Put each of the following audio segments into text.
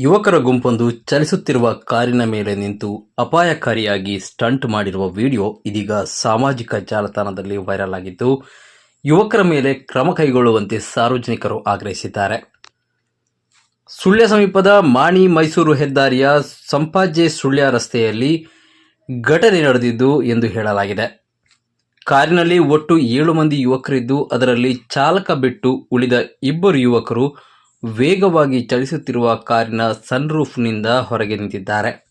ಯುವಕರ ಗುಂಪೊಂದು ಚಲಿಸುತ್ತಿರುವ ಕಾರಿನ ಮೇಲೆ ನಿಂತು ಅಪಾಯಕಾರಿಯಾಗಿ ಸ್ಟಂಟ್ ಮಾಡಿರುವ ವಿಡಿಯೋ ಇದೀಗ ಸಾಮಾಜಿಕ ಜಾಲತಾಣದಲ್ಲಿ ವೈರಲ್ ಆಗಿದ್ದು, ಯುವಕರ ಮೇಲೆ ಕ್ರಮ ಕೈಗೊಳ್ಳುವಂತೆ ಸಾರ್ವಜನಿಕರು ಆಗ್ರಹಿಸಿದ್ದಾರೆ. ಸುಳ್ಯ ಸಮೀಪದ ಮಾಣಿ ಮೈಸೂರು ಹೆದ್ದಾರಿಯ ಸಂಪಾಜೆ ಸುಳ್ಯ ರಸ್ತೆಯಲ್ಲಿ ಘಟನೆ ನಡೆದಿದ್ದು ಎಂದು ಹೇಳಲಾಗಿದೆ. ಕಾರಿನಲ್ಲಿ ಒಟ್ಟು ಏಳು ಮಂದಿ ಯುವಕರಿದ್ದು, ಅದರಲ್ಲಿ ಚಾಲಕ ಬಿಟ್ಟು ಉಳಿದ ಇಬ್ಬರು ಯುವಕರು ವೇಗವಾಗಿ ಚಲಿಸುತ್ತಿರುವ ಕಾರಿನ ಸನ್ರೂಫ್ನಿಂದ ಹೊರಗೆ ನಿಂತಿದ್ದಾರೆ.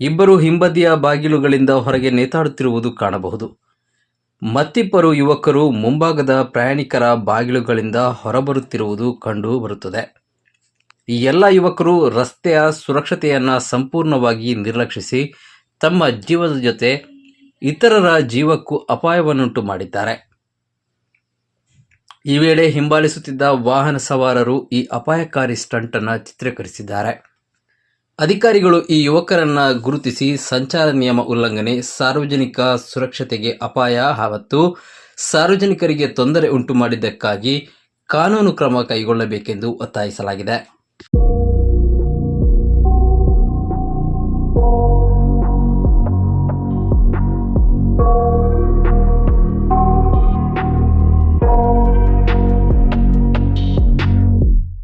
ಇಬ್ಬರು ಹಿಂಬದಿಯ ಬಾಗಿಲುಗಳಿಂದ ಹೊರಗೆ ನೇತಾಡುತ್ತಿರುವುದು ಕಾಣಬಹುದು. ಮತ್ತಿಬ್ಬರು ಯುವಕರು ಮುಂಭಾಗದ ಪ್ರಯಾಣಿಕರ ಬಾಗಿಲುಗಳಿಂದ ಹೊರಬರುತ್ತಿರುವುದು ಕಂಡು ಬರುತ್ತದೆ. ಈ ಎಲ್ಲ ಯುವಕರು ರಸ್ತೆಯ ಸುರಕ್ಷತೆಯನ್ನು ಸಂಪೂರ್ಣವಾಗಿ ನಿರ್ಲಕ್ಷಿಸಿ ತಮ್ಮ ಜೀವದ ಜೊತೆ ಇತರರ ಜೀವಕ್ಕೂ ಅಪಾಯವನ್ನುಂಟು ಮಾಡಿದ್ದಾರೆ. ಈ ವೇಳೆ ಹಿಂಬಾಲಿಸುತ್ತಿದ್ದ ವಾಹನ ಸವಾರರು ಈ ಅಪಾಯಕಾರಿ ಸ್ಟಂಟ್ ಅನ್ನು ಚಿತ್ರೀಕರಿಸಿದ್ದಾರೆ. ಅಧಿಕಾರಿಗಳು ಈ ಯುವಕರನ್ನ ಗುರುತಿಸಿ ಸಂಚಾರ ನಿಯಮ ಉಲ್ಲಂಘನೆ, ಸಾರ್ವಜನಿಕ ಸುರಕ್ಷತೆಗೆ ಅಪಾಯ ಮತ್ತು ಸಾರ್ವಜನಿಕರಿಗೆ ತೊಂದರೆ ಉಂಟು ಮಾಡಿದ್ದಕ್ಕಾಗಿ ಕಾನೂನು ಕ್ರಮ ಕೈಗೊಳ್ಳಬೇಕೆಂದು ಒತ್ತಾಯಿಸಲಾಗಿದೆ.